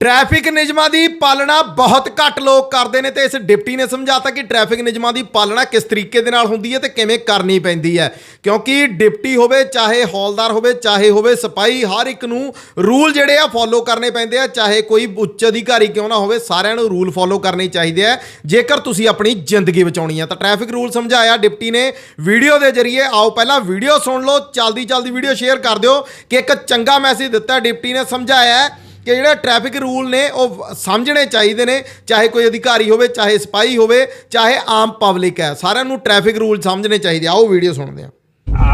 Traffic ਨਿਯਮਾਂ ਦੀ ਪਾਲਣਾ ਬਹੁਤ ਘੱਟ ਲੋਕ ਕਰਦੇ ਨੇ ਤੇ ਇਸ ਡਿਪਟੀ ਨੇ ਸਮਝਾਤਾ ਕਿ ਟ੍ਰੈਫਿਕ ਨਿਯਮਾਂ ਦੀ ਪਾਲਣਾ ਕਿਸ ਤਰੀਕੇ ਦੇ ਨਾਲ ਹੁੰਦੀ ਹੈ ਤੇ ਕਿਵੇਂ ਕਰਨੀ ਪੈਂਦੀ ਹੈ। ਕਿਉਂਕਿ ਡਿਪਟੀ ਹੋਵੇ, ਚਾਹੇ ਹੌਲਦਾਰ ਹੋਵੇ, ਚਾਹੇ ਹੋਵੇ ਸਿਪਾਹੀ ਹਰ ਇੱਕ ਨੂੰ ਰੂਲ ਜਿਹੜੇ ਆ ਫੋਲੋ ਕਰਨੇ ਪੈਂਦੇ ਆ। ਚਾਹੇ ਕੋਈ ਉੱਚ ਅਧਿਕਾਰੀ ਕਿਉਂ ਨਾ ਹੋਵੇ, ਸਾਰਿਆਂ ਨੂੰ ਰੂਲ ਫੋਲੋ ਕਰਨੇ ਚਾਹੀਦੇ ਆ। ਜੇਕਰ ਤੁਸੀਂ ਆਪਣੀ ਜ਼ਿੰਦਗੀ ਬਚਾਉਣੀ ਆ, ਤਾਂ ਟ੍ਰੈਫਿਕ ਰੂਲ ਸਮਝਾਇਆ ਡਿਪਟੀ ਨੇ। ਵੀਡੀਓ ਦੇ ਜ਼ਰੀਏ ਆਓ, ਪਹਿਲਾਂ ਵੀਡੀਓ ਸੁਣ ਲਓ ਚਲਦੀ ਚਲਦੀ ਵੀਡੀਓ ਸ਼ੇਅਰ ਕਰ ਦਿਓ ਕਿ ਇੱਕ ਚੰਗਾ ਮੈਸੇਜ ਦਿੱਤਾ ਡਿਪਟੀ ਨੇ, ਸਮਝਾਇਆ ਕਿ ਜਿਹੜੇ ਟ੍ਰੈਫਿਕ ਰੂਲ ਨੇ ਉਹ ਸਮਝਣੇ ਚਾਹੀਦੇ ਨੇ ਚਾਹੇ ਕੋਈ ਅਧਿਕਾਰੀ ਹੋਵੇ ਚਾਹੇ ਸਿਪਾਹੀ ਹੋਵੇ ਚਾਹੇ ਆਮ ਪਬਲਿਕ ਹੈ ਸਾਰਿਆਂ ਨੂੰ ਟ੍ਰੈਫਿਕ ਰੂਲ ਸਮਝਣੇ ਚਾਹੀਦੇ ਆ। ਆਓ ਵੀਡੀਓ ਸੁਣਦੇ ਹਾਂ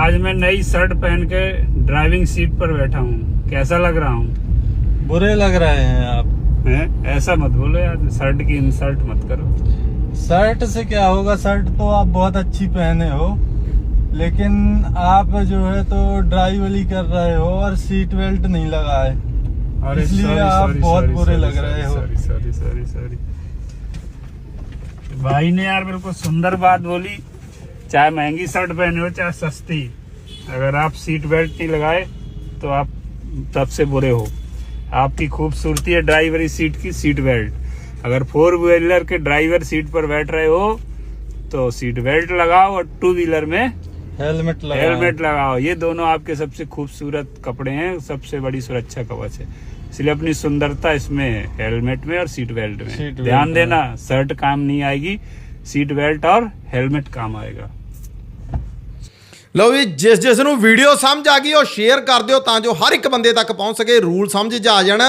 आज मैं नई शर्ट पहन के ड्राइविंग सीट पर बैठा हूँ कैसा लग रहा हूँ बुरे लग रहे हैं आप हैं? ऐसा मत बोलो यार शर्ट की इंसल्ट मत करो शर्ट से क्या होगा शर्ट तो आप बहुत अच्छी पहने हो लेकिन आप जो है तो ड्राइवली कर रहे हो और सीट बेल्ट नहीं लगाए इसलिए आप बहुत बुरे लग रहे हो। सॉरी सॉरी सॉरी सॉरी भाई ने यार को सुंदर बात बोली चाहे महँगी शर्ट पहने हो चाहे सस्ती। अगर आप सीट बेल्ट नहीं लगाए तो आप तब से बुरे हो। आपकी खूबसूरती है ड्राइवरी सीट की सीट बेल्ट अगर फोर व्हीलर के ड्राइवर सीट पर बैठ रहे हो तो सीट बेल्ट लगाओ और टू व्हीलर में हेलमेट लगा हेलमेट लगाओ ये दोनों आपके सबसे खूबसूरत कपड़े हैं सबसे बड़ी सुरक्षा कवच है इसलिए अपनी सुंदरता इसमें है हेलमेट में और सीट बेल्ट में सीट ध्यान बेल्ट में। देना शर्ट काम नहीं आएगी सीट बेल्ट और हेलमेट काम आएगा ਲਓ ਵੀ ਜਿਸ ਜਿਸ ਨੂੰ ਵੀਡੀਓ ਸਮਝ ਆ ਗਈ ਉਹ ਸ਼ੇਅਰ ਕਰ ਦਿਓ ਤਾਂ ਜੋ ਹਰ ਇੱਕ ਬੰਦੇ ਤੱਕ ਪਹੁੰਚ ਸਕੇ ਰੂਲ ਸਮਝ 'ਚ ਆ ਜਾਣ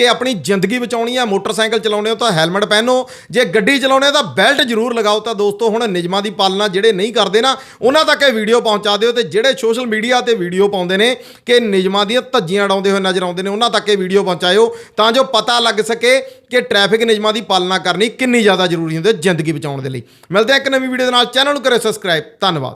ਕਿ ਆਪਣੀ ਜ਼ਿੰਦਗੀ ਬਚਾਉਣੀ ਹੈ ਮੋਟਰਸਾਈਕਲ ਚਲਾਉਣੇ ਹੋ ਤਾਂ ਹੈਲਮਟ ਪਹਿਨੋ, ਜੇ ਗੱਡੀ ਚਲਾਉਣੇ ਹੋ ਤਾਂ ਬੈਲਟ ਜ਼ਰੂਰ ਲਗਾਓ ਤਾਂ ਦੋਸਤੋ ਹੁਣ ਨਿਯਮਾਂ ਦੀ ਪਾਲਣਾ ਜਿਹੜੇ ਨਹੀਂ ਕਰਦੇ ਨਾ, ਉਹਨਾਂ ਤੱਕ ਇਹ ਵੀਡੀਓ ਪਹੁੰਚਾ ਦਿਓ ਤੇ ਜਿਹੜੇ ਸੋਸ਼ਲ ਮੀਡੀਆ ਤੇ ਵੀਡੀਓ ਪਾਉਂਦੇ ਨੇ ਕਿ ਨਿਯਮਾਂ ਦੀਆਂ ਧੱਜੀਆਂ ਉਡਾਉਂਦੇ ਹੋਏ ਨਜ਼ਰ ਆਉਂਦੇ ਨੇ, ਉਹਨਾਂ ਤੱਕ ਇਹ ਵੀਡੀਓ ਪਹੁੰਚਾਇਓ ਤਾਂ ਜੋ ਪਤਾ ਲੱਗ ਸਕੇ ਕਿ ਟ੍ਰੈਫਿਕ ਨਿਯਮਾਂ ਦੀ ਪਾਲਣਾ ਕਰਨੀ ਕਿੰਨੀ ਜ਼ਿਆਦਾ ਜ਼ਰੂਰੀ ਹੁੰਦੀ ਹੈ ਜ਼ਿੰਦਗੀ ਬਚਾਉਣ ਦੇ ਲਈ। ਮਿਲਦੇ ਹਾਂ ਇੱਕ ਨਵੀਂ ਵੀਡੀਓ ਦੇ ਨਾਲ, ਚੈਨਲ ਨੂੰ ਕਰਿਓ ਸਬਸਕ੍ਰਾਈਬ, ਧੰਨਵਾਦ।